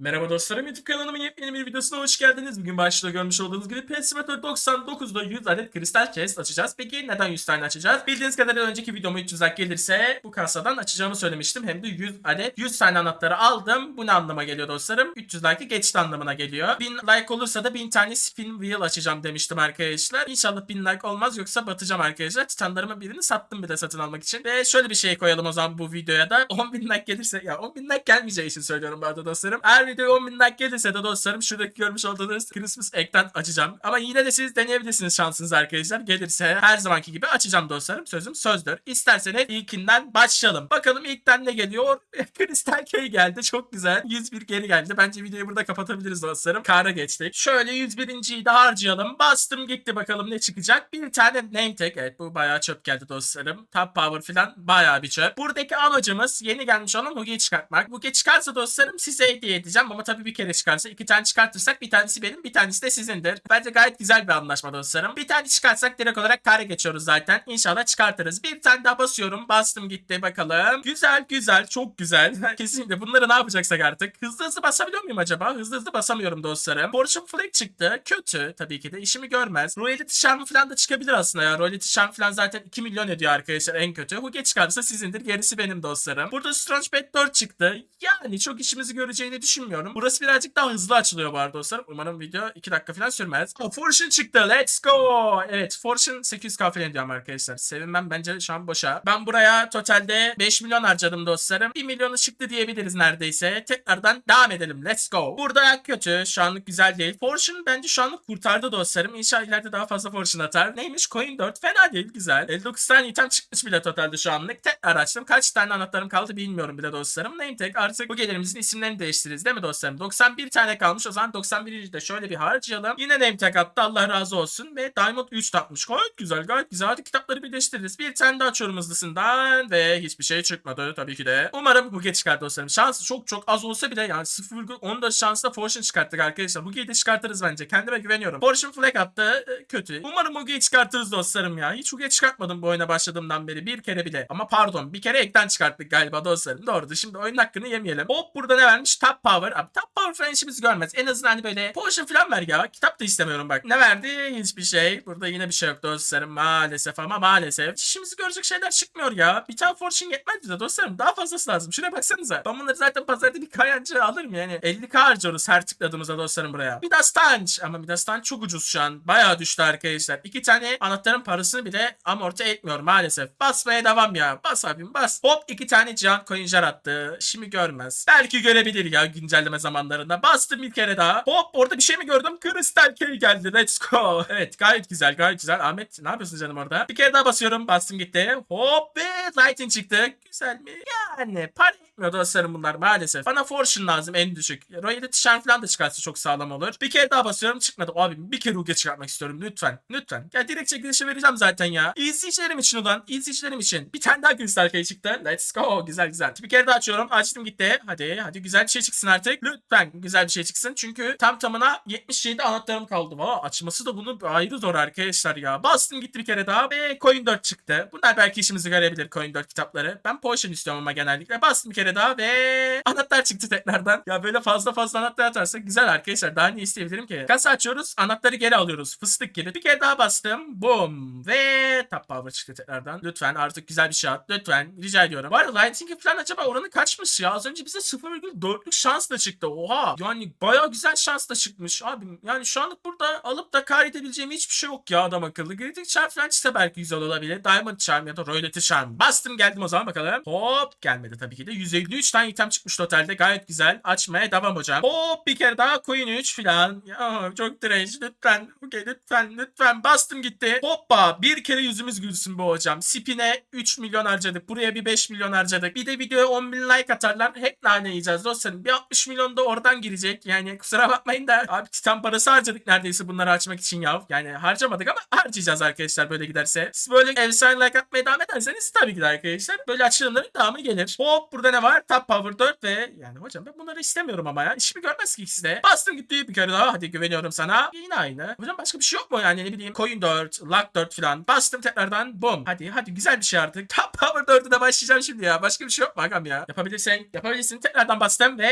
Merhaba dostlarım YouTube kanalımın yepyeni bir videosuna hoş geldiniz. Bugün başta görmüş olduğunuz gibi Pet Simulator 99'da 100 adet kristal chest açacağız. Peki neden 100 tane açacağız? Bildiğiniz kadarıyla önceki videomu 300 like gelirse bu kasadan açacağımı söylemiştim. Hem de 100 adet 100 tane anahtarı aldım. Bu ne anlama geliyor dostlarım? 300 like'ı geçti anlamına geliyor. 1000 like olursa da 1000 tane spin wheel açacağım demiştim arkadaşlar. İnşallah 1000 like olmaz yoksa batacağım arkadaşlar. Titanlarımın birini sattım bir de satın almak için. Ve şöyle bir şey koyalım o zaman bu videoya da. 10.000 like gelirse ya 10.000 like gelmeyeceği için söylüyorum bu arada dostlarım. Eğer video 10.000 like gelirse de dostlarım şuradaki görmüş olduğunuz Christmas egg'ten açacağım. Ama yine de siz deneyebilirsiniz şansınız arkadaşlar. Gelirse her zamanki gibi açacağım dostlarım. Sözüm sözdür. İsterseniz ilkinden başlayalım. Bakalım ilkten ne geliyor? Kristal Key geldi. Çok güzel. 101 geri geldi. Bence videoyu burada kapatabiliriz dostlarım. Kara geçtik. Şöyle 101.yi de harcayalım. Bastım gitti bakalım ne çıkacak. Bir tane name tag. Evet bu bayağı çöp geldi dostlarım. Top power falan bayağı bir çöp. Buradaki amacımız yeni gelmiş olan Hugi'yi çıkartmak. Hugi çıkarsa dostlarım size hediye edeceğim. Ama tabii bir kere çıkarsa iki tane çıkartırsak bir tanesi benim bir tanesi de sizindir. Bence gayet güzel bir anlaşma dostlarım. Bir tane çıkartsak direkt olarak kare geçiyoruz zaten. İnşallah çıkartırız. Bir tane daha basıyorum. Bastım gitti bakalım. Güzel güzel çok güzel. Kesinlikle bunları ne yapacaksak artık. Hızlı hızlı basabiliyor muyum acaba? Hızlı hızlı basamıyorum dostlarım. Fortune Flag çıktı. Kötü tabii ki de işimi görmez. Royalty Charm falan da çıkabilir aslında ya. Royalty Charm falan zaten 2 milyon ediyor arkadaşlar en kötü. Huge çıkarsa sizindir. Gerisi benim dostlarım. Burada Strange Pet 4 çıktı. Yani çok işimizi göreceğini düşünmüyorum. Burası birazcık daha hızlı açılıyor bu arada dostlarım. Umarım video 2 dakika falan sürmez. Oh, Fortune çıktı. Let's go. Evet Fortune 800k falan diyorum arkadaşlar. Sevinmem bence şu an boşa. Ben buraya totalde 5 milyon harcadım dostlarım. 1 milyonu çıktı diyebiliriz neredeyse. Tekrardan devam edelim. Let's go. Burada kötü. Şu anlık güzel değil. Fortune bence şu anlık kurtardı dostlarım. İnşallah ileride daha fazla Fortune atar. Neymiş? Coin 4. Fena değil. Güzel. 59 tane item çıkmış bile totalde şu anlık. Tekrar açtım. Kaç tane anahtarım kaldı bilmiyorum bile dostlarım. Name tag artık bu gelirimizin isimlerini değiştiririz değil mi dostlarım? 91 tane kalmış. O zaman 91'i de şöyle bir harcayalım. Yine name tag attı. Allah razı olsun. Ve Diamond 3 takmış. Gayet güzel. Gayet güzel. Hadi kitapları birleştiririz. Bir tane daha açıyorum hızlısından. Ve hiçbir şey çıkmadı tabii ki de. Umarım Huge çıkar dostlarım. Şansı çok çok az olsa bile yani 0.14 şansla Fortune çıkarttık arkadaşlar. Huge'yi de çıkartırız bence. Kendime güveniyorum. Fortune Flag attı. e, Kötü. Umarım Huge'yi çıkartırız dostlarım ya. Hiç Huge çıkartmadım bu oyuna başladığımdan beri. Bir kere bile. Ama pardon. Bir kere ekten çıkarttık galiba dostlarım. Doğrudur. Şimdi oyunun hakkını yemeyelim. Hop burada ne vermiş? Top Power. Abi Top Power falan görmez. En azından hani böyle Potion falan ver ya. Kitap da istemiyorum bak. Ne verdi? Hiçbir şey. Burada yine bir şey yok dostlarım. Maalesef ama maalesef. İşimizi görecek şeyler çıkmıyor ya. Bir tane Fortune yetmez bize dostlarım. Daha fazlası lazım. Şuraya baksanıza. Ben bunları zaten pazarda bir kayancı alırım yani. 50k harcıyoruz her tıkladığımızda dostlarım buraya. Bir daha Stanch. Ama bir daha Stanch çok ucuz şu an. Bayağı düştü arkadaşlar. İki tane anahtarın parasını bile amorti etmiyor maalesef. Basmaya devam ya. Bas abim bas. Hop iki tane can coinjar attı. Şimdi görmez. Belki görebilir ya güncelleme zamanlarında. Bastım bir kere daha. Hop orada bir şey mi gördüm? Crystal Key geldi. Let's go. Evet gayet güzel gayet güzel. Ahmet ne yapıyorsun canım orada? Bir kere daha basıyorum. Bastım gitti. Hop ve Lightning çıktı. Güzel mi? Yani para etmiyor dostlarım bunlar maalesef. Bana Fortune lazım en düşük. Royalty Charm falan da çıkarsa çok sağlam olur. Bir kere daha basıyorum çıkmadı. Abi bir kere Uge çıkartmak istiyorum lütfen. Lütfen. Ya direkt çekilişe vereceğim zaten ya. İzleyicilerim için ulan. İzleyicilerim için. Bir tane daha Crystal Key çıktı. Let's go. Güzel güzel. Bir kere daha açıyorum. Açtım gitti. Hadi hadi güzel bir şey çıksın artık. Lütfen güzel bir şey çıksın. Çünkü tam tamına 77 anahtarım kaldı. Valla açması da bunu ayrı zor arkadaşlar ya. Bastım gitti bir kere daha ve Coin 4 çıktı. Bunlar belki işimizi görebilir Coin 4 kitapları. Ben Potion istiyorum ama genellikle. Bastım bir kere daha ve anahtar çıktı tekrardan. Ya böyle fazla fazla anahtar atarsak güzel arkadaşlar. Daha ne isteyebilirim ki? Kasa açıyoruz. Anahtarı geri alıyoruz. Fıstık gibi. Bir kere daha bastım. Boom. Ve tap power çıktı tekrardan. Lütfen artık güzel bir şey at. Lütfen. Rica ediyorum. Var ya Lightning falan acaba oranı kaçmış ya? Az önce bize 0,4'lük şans da çıktı. Oha. Yani bayağı güzel şans da çıkmış. Abi yani şu anlık burada alıp da kaydedebileceğim hiçbir şey yok ya adam akıllı. Critic Charm falan çıksa belki güzel olabilir. Diamond Charm ya da Royalty Charm. Bastım geldim o zaman bakalım. Hop gelmedi tabii ki de. 153 tane item çıkmış totalde. Gayet güzel. Açmaya devam hocam. Hop bir kere daha Queen 3 falan. Ya çok direnç. Lütfen. Okey lütfen lütfen. Bastım gitti. Hoppa. Bir kere yüzümüz gülsün bu hocam. Spin'e 3 milyon harcadık. Buraya bir 5 milyon harcadık. Bir de videoya 10 bin like atarlar. Hep nane yiyeceğiz dostlarım. Bir 60 milyon da oradan girecek. Yani kusura bakmayın da. Abi titan parası harcadık neredeyse bunları açmak için ya. Yani harcamadık ama harcayacağız arkadaşlar böyle giderse. Siz böyle efsane like atmaya devam ederseniz tabii ki de arkadaşlar. Böyle açılımların devamı gelir. Hop burada ne var? Top Power 4 ve yani hocam ben bunları istemiyorum ama ya. İşimi görmez ki ikisi de. Bastım gitti bir kere daha. Hadi güveniyorum sana. Yine aynı. Hocam başka bir şey yok mu yani ne bileyim. Coin 4, Luck 4 falan. Bastım tekrardan. Bum. Hadi hadi güzel bir şey artık. Top Power 4'ü de başlayacağım şimdi ya. Başka bir şey yok mu agam ya? Yapabilirsen yapabilirsin. Tekrardan bastım ve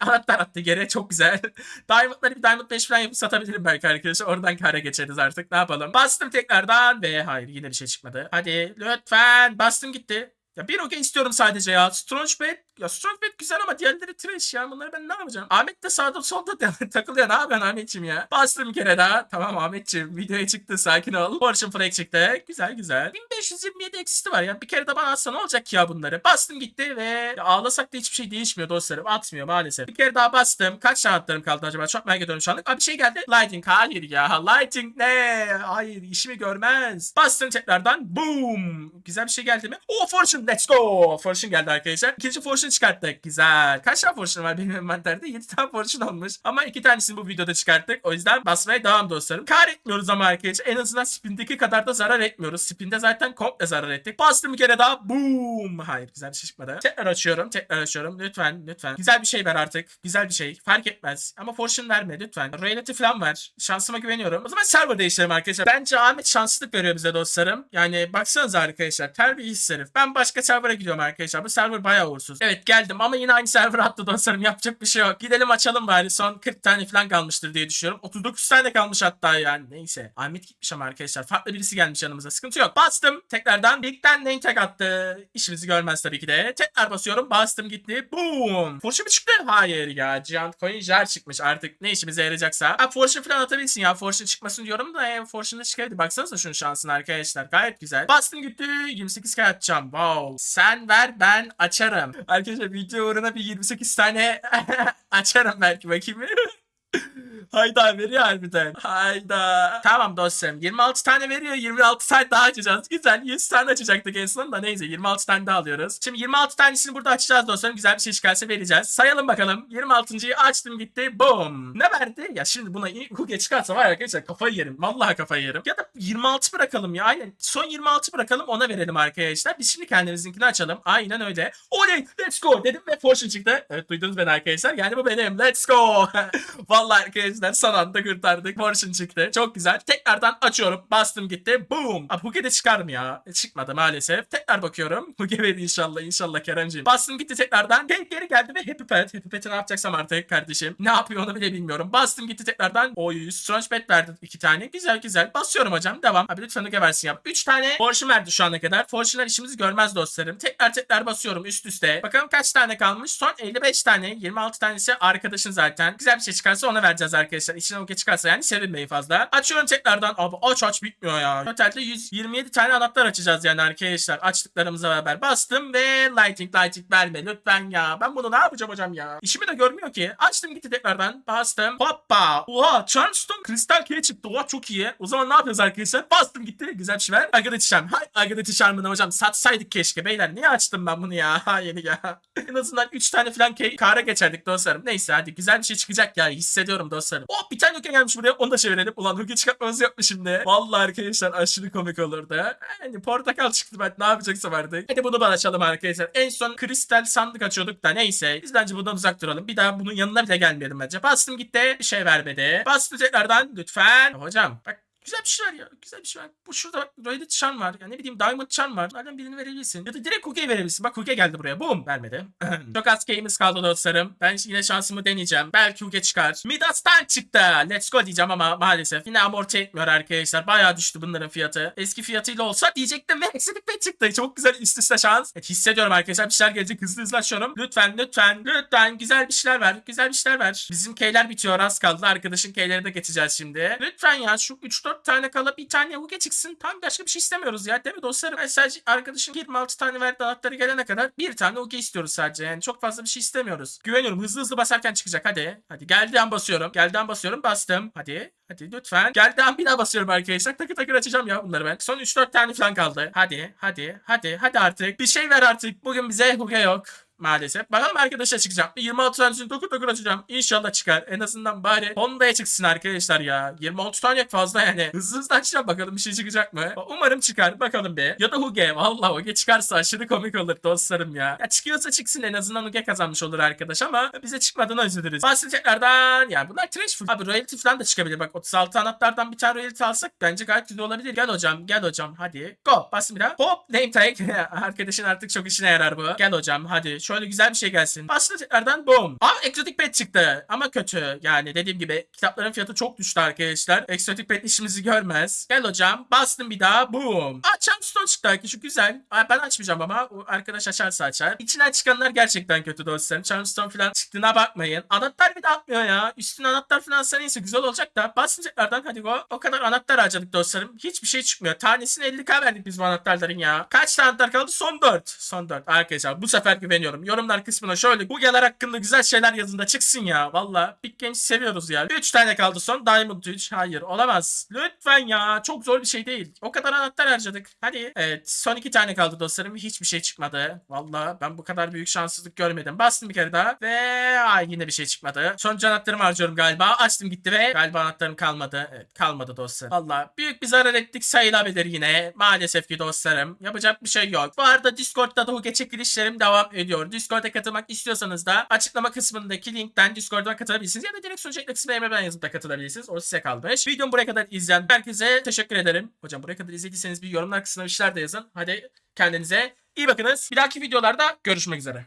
anahtar attı geri. Çok güzel. Diamond'ları bir Diamond 5 falan yapıp satabilirim belki arkadaşlar. Oradan kara geçeriz artık. Ne yapalım? Bastım tekrardan ve hayır yine bir şey çıkmadı. Hadi lütfen. Bastım gitti. Ya bir okey istiyorum sadece ya. Strange Bed. Ya Strange Bed güzel ama diğerleri trash ya. Bunları ben ne yapacağım? Ahmet de sağda solda da- takılıyor. Ne yapıyorsun Ahmetciğim ya? Bastım bir kere daha. Tamam Ahmetciğim. Videoya çıktı. Sakin ol. Fortune Flag çıktı. Güzel güzel. 1527 eksisti var ya. Bir kere de bana atsa ne olacak ki ya bunları? Bastım gitti ve ya ağlasak da hiçbir şey değişmiyor dostlarım. Atmıyor maalesef. Bir kere daha bastım. Kaç tane kaldı acaba? Çok merak ediyorum şu anlık. Aa bir şey geldi. Lighting. Hayır ya. Lighting ne? Hayır işimi görmez. Bastım tekrardan. Boom. Güzel bir şey geldi mi? Oh Fortune. Let's go. Fortune geldi arkadaşlar. İkinci Fortune çıkarttık. Güzel. Kaç tane Fortune var benim envanterde? 7 tane Fortune olmuş. Ama iki tanesini bu videoda çıkarttık. O yüzden basmaya devam dostlarım. Kar etmiyoruz ama arkadaşlar. En azından spindeki kadar da zarar etmiyoruz. Spinde zaten komple zarar ettik. Bastım bir kere daha. Boom. Hayır güzel bir şey çıkmadı. Tekrar açıyorum. Tekrar açıyorum. Lütfen lütfen. Güzel bir şey ver artık. Güzel bir şey. Fark etmez. Ama Fortune verme lütfen. Royalty falan var. Şansıma güveniyorum. O zaman server değiştirelim arkadaşlar. Bence Ahmet şanslılık veriyor bize dostlarım. Yani baksanıza arkadaşlar. Terbiyesiz herif. Ben başka server'a gidiyorum arkadaşlar. Bu server bayağı uğursuz. Evet geldim ama yine aynı server attı dostlarım. Yapacak bir şey yok. Gidelim açalım bari. Son 40 tane falan kalmıştır diye düşünüyorum. 39 tane kalmış hatta yani. Neyse. Ahmet gitmiş ama arkadaşlar. Farklı birisi gelmiş yanımıza. Sıkıntı yok. Bastım. Tekrardan Big'den name tag attı. İşimizi görmez tabii ki de. Tekrar basıyorum. Bastım gitti. Boom. Fortune mi çıktı? Hayır ya. Giant Coin Jar çıkmış. Artık ne işimize yarayacaksa. Ha Fortune falan atabilsin ya. Fortune çıkmasın diyorum da e, Fortune'da çıkabilir. Baksanıza şunun şansına arkadaşlar. Gayet güzel. Bastım gitti. 28 kere atacağım. Wow. Sen ver ben açarım. Arkadaşlar video uğruna bir 28 tane açarım belki bakayım. Hayda veriyor harbiden. Hayda. Tamam dostlarım 26 tane veriyor 26 tane daha açacağız. Güzel 100 tane açacaktık en son da neyse 26 tane daha alıyoruz. Şimdi 26 tanesini burada açacağız dostlarım. Güzel bir şey çıkarsa vereceğiz. Sayalım bakalım. 26.yı açtım gitti. Boom. Ne verdi? Ya şimdi buna Huge çıkarsa var arkadaşlar kafayı yerim. Vallahi kafayı yerim. Ya da 26 bırakalım ya. Aynen. Son 26 bırakalım ona verelim arkadaşlar. Biz şimdi kendimizinkini açalım. Aynen öyle. Oley let's go dedim ve fortune çıktı. Evet duydunuz beni arkadaşlar. Yani bu benim. Let's go. Vallahi arkadaşlar son anda kurtardık. Fortune çıktı. Çok güzel. Tekrardan açıyorum. Bastım gitti. Boom. Abi Huge de çıkar mı ya? E, çıkmadı maalesef. Tekrar bakıyorum. Huge verir inşallah. inşallah Keremciğim. Bastım gitti tekrardan. Geri, geri geldi ve Happy Pet. Happy Pet'i ne yapacaksam artık kardeşim. Ne yapıyor onu bile bilmiyorum. Bastım gitti tekrardan. Oy Strange Pet verdi iki tane. Güzel güzel. Basıyorum hocam. Devam. Abi lütfen Huge versin yap. Üç tane Fortune verdi şu ana kadar. Fortune'lar işimizi görmez dostlarım. Tekrar tekrar basıyorum üst üste. Bakalım kaç tane kalmış. Son 55 tane. 26 tanesi arkadaşın zaten. Güzel bir şey çıkarsa ona vereceğiz arkadaşlar. İçine okey çıkarsa yani sevinmeyin fazla. Açıyorum tekrardan. Abi aç aç bitmiyor ya. Totalde 127 tane anahtar açacağız yani arkadaşlar. Açtıklarımıza beraber bastım ve lighting lighting verme lütfen ya. Ben bunu ne yapacağım hocam ya? İşimi de görmüyor ki. Açtım gitti tekrardan. Bastım. Hoppa. Oha Charleston kristal key çıktı. Oha çok iyi. O zaman ne yapıyoruz arkadaşlar? Bastım gitti. Güzel bir şey ver. Agredit Charm. Hay Agredit Charm'ını hocam satsaydık keşke. Beyler niye açtım ben bunu ya? Hayır ya. en azından 3 tane falan kara geçerdik dostlarım. Neyse hadi güzel bir şey çıkacak ya. Hissediyorum dostlarım. Oh bir tane Huge gelmiş buraya. Onu da çevirelim. Ulan Huge çıkartmamız yok mu şimdi? Vallahi arkadaşlar aşırı komik olurdu. Yani portakal çıktı ben ne yapacaksam artık. Hadi bunu bana açalım arkadaşlar. En son kristal sandık açıyorduk da neyse. Biz bence bundan uzak duralım. Bir daha bunun yanına bile gelmeyelim bence. Bastım gitti. Bir şey vermedi. Bastım tekrardan. Lütfen. Hocam bak Güzel bir şey var ya. Güzel bir şey var. Bu şurada Royalty Charm var. Ya ne bileyim Diamond Charm var. Bunlardan birini verebilirsin. Ya da direkt Huge'ye verebilirsin. Bak Huge geldi buraya. Boom. Vermedi. Çok az keyimiz kaldı dostlarım. Ben yine şansımı deneyeceğim. Belki Huge çıkar. Midas'tan çıktı. Let's go diyeceğim ama maalesef. Yine amorti etmiyor arkadaşlar. Bayağı düştü bunların fiyatı. Eski fiyatıyla olsa diyecektim ve eksilik ve çıktı. Çok güzel üst üste şans. Evet, hissediyorum arkadaşlar. Bir şeyler gelecek. Hızlı hızlı açıyorum. Lütfen lütfen lütfen. Güzel bir şeyler ver. Güzel bir şeyler ver. Bizim keyler bitiyor. Az kaldı. Arkadaşın keyleri de geçeceğiz şimdi. Lütfen ya şu 3-4 tane kala bir tane Huge çıksın. Tam başka bir şey istemiyoruz ya. Değil mi dostlarım? Ben sadece arkadaşım 26 tane verdi anahtarı gelene kadar bir tane Huge istiyoruz sadece. Yani çok fazla bir şey istemiyoruz. Güveniyorum. Hızlı hızlı basarken çıkacak. Hadi. Hadi. Geldi basıyorum. Geldi basıyorum. Bastım. Hadi. Hadi lütfen. Geldi an bir daha basıyorum arkadaşlar. Takır takır açacağım ya bunları ben. Son 3-4 tane falan kaldı. Hadi. Hadi. Hadi. Hadi artık. Bir şey ver artık. Bugün bize Huge yok. Maalesef. Bakalım arkadaşlar çıkacağım. 26 tanesini dokur dokur açacağım. İnşallah çıkar. En azından bari Honda'ya çıksın arkadaşlar ya. 26 tane fazla yani. Hızlı hızlı açacağım bakalım bir şey çıkacak mı? Umarım çıkar. Bakalım bir. Ya da Huge. Valla Huge çıkarsa aşırı komik olur dostlarım ya. Ya çıkıyorsa çıksın en azından Huge kazanmış olur arkadaş ama bize çıkmadığına üzülürüz. Bahsedeceklerden ya bunlar trash full. Abi royalty falan da çıkabilir. Bak 36 anahtardan bir tane royalty alsak bence gayet güzel olabilir. Gel hocam gel hocam hadi. Go bastım bir daha. Hop name tag. Arkadaşın artık çok işine yarar bu. Gel hocam hadi. Şöyle güzel bir şey gelsin. Bastım tekrardan boom. Abi exotic pet çıktı. Ama kötü. Yani dediğim gibi kitapların fiyatı çok düştü arkadaşlar. Exotic pet işimizi görmez. Gel hocam. Bastım bir daha. Boom. Aa Charmstone çıktı arkadaşlar. Güzel. Aa, ben açmayacağım ama. O arkadaş açarsa açar. İçinden çıkanlar gerçekten kötü dostlarım. Charmstone falan çıktığına bakmayın. Anahtar bir de atmıyor ya. Üstüne anahtar falan alsa neyse güzel olacak da. Bastım tekrardan hadi go. O kadar anahtar harcadık dostlarım. Hiçbir şey çıkmıyor. Tanesine 50k verdik biz bu anahtarların ya. Kaç tane anahtar kaldı? Son 4. Son 4. Arkadaşlar bu sefer güveniyorum. Yorumlar kısmına şöyle bu yalar hakkında güzel şeyler yazın da çıksın ya. Valla Big Games seviyoruz ya. 3 tane kaldı son. Diamond 3. Hayır olamaz. Lütfen ya. Çok zor bir şey değil. O kadar anahtar harcadık. Hadi. Evet son 2 tane kaldı dostlarım. Hiçbir şey çıkmadı. Valla ben bu kadar büyük şanssızlık görmedim. Bastım bir kere daha. Ve ay yine bir şey çıkmadı. Son anahtarımı harcıyorum galiba. Açtım gitti ve galiba anahtarım kalmadı. Evet kalmadı dostlar. Valla büyük bir zarar ettik sayılabilir yine. Maalesef ki dostlarım. Yapacak bir şey yok. Bu arada Discord'da da Huge çekilişlerim devam ediyor. Discord'a katılmak istiyorsanız da açıklama kısmındaki linkten Discord'a katılabilirsiniz. Ya da direkt sunucu kısmına Emre'den yazıp da katılabilirsiniz. O size kalmış. Videomu buraya kadar izleyen herkese teşekkür ederim. Hocam buraya kadar izlediyseniz bir yorumlar kısmına bir şeyler de yazın. Hadi kendinize iyi bakınız. Bir dahaki videolarda görüşmek üzere.